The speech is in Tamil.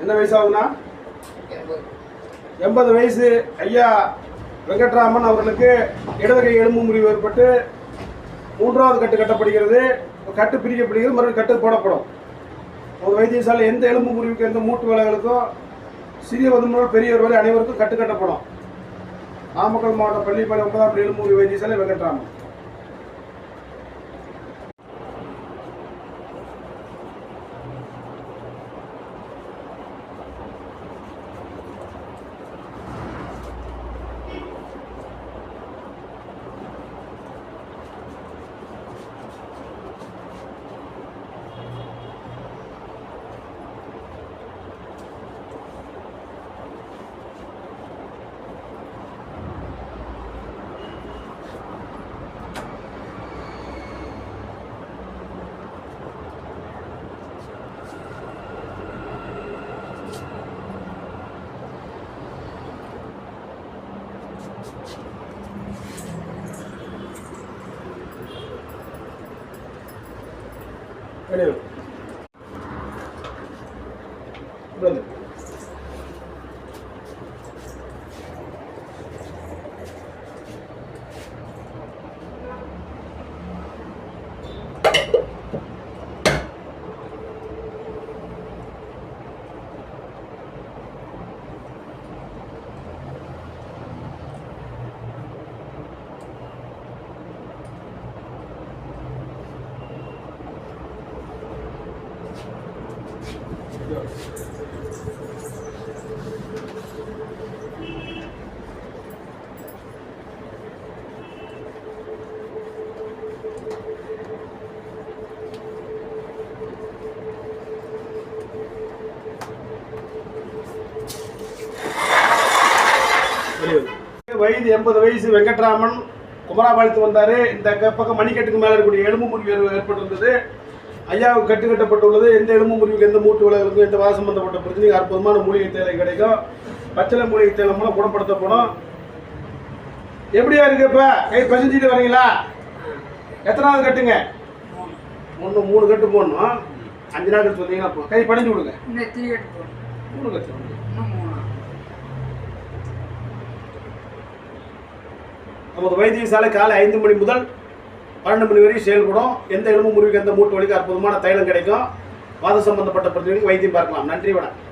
என்ன வயசு ஆகுனா எண்பது வயசு. ஐயா வெங்கட்ராமன் அவர்களுக்கு இடதுகை எலும்பு முறிவு ஏற்பட்டு மூன்றாவது கட்டு கட்டப்படுகிறது. கட்டு பிரிக்கப்படுகிறது மறுபடியும் கட்டு போடப்படும். ஒரு வைத்தியசாலை எந்த எலும்பு முறிவுக்கு எந்த மூட்டு வேலைகளுக்கும் சிறியவர் வதுமுறை பெரியவர் வரை அனைவருக்கும் கட்டு கட்டப்படும். நாமக்கல் மாவட்டம் பள்ளிப்பாளையம் ஒன்பதாம் எலும்பு முறிவு வைத்தியசாலை வெங்கட்ராமன். Valeu. Brother. வயது எண்பது வயசு வெங்கட்ராமன் குமராபாளையத்து வந்தார். இந்த பக்கம் மணிக்கட்டுக்கு மேலே இருக்கக்கூடிய எலும்பு முடிவு ஏற்பட்டிருந்தது. ஐயாவுக்கு கட்டு கட்டப்பட்டுள்ளது எந்த எலும்பு முறிவுக்கு எந்த மூட்டு விலகுக்கும் எந்த வாசம் சம்பந்தப்பட்ட பிரச்சனைக்கு அற்புதமான மூலிகை தேவை கிடைக்கும். பச்சளை மூலிகை தேவை மூலம் குணப்படுத்தப்படும் எப்படியா இருக்கு இப்ப? கை பசிஞ்சிட்டு வரீங்களா? எத்தனாவது கட்டுங்க? ஒன்று மூணு கட்டு போடணும். அஞ்சு நாள் சொன்னீங்கன்னா போதும். கை விடுங்க. கட்டு போடணும். மூணு கட்டு நமது வைத்தியசாலை காலை ஐந்து மணி முதல் பன்னெண்டு மணி வரையும் செயல்படும். எந்த எலும்பு முறிவுக்கு எந்த மூட்டு வலிக்கு அற்புதமான தைலம் கிடைக்கும். வாத சம்பந்தப்பட்ட பிரச்சனைகளுக்கு வைத்தியம் பார்க்கலாம். நன்றி வணக்கம்.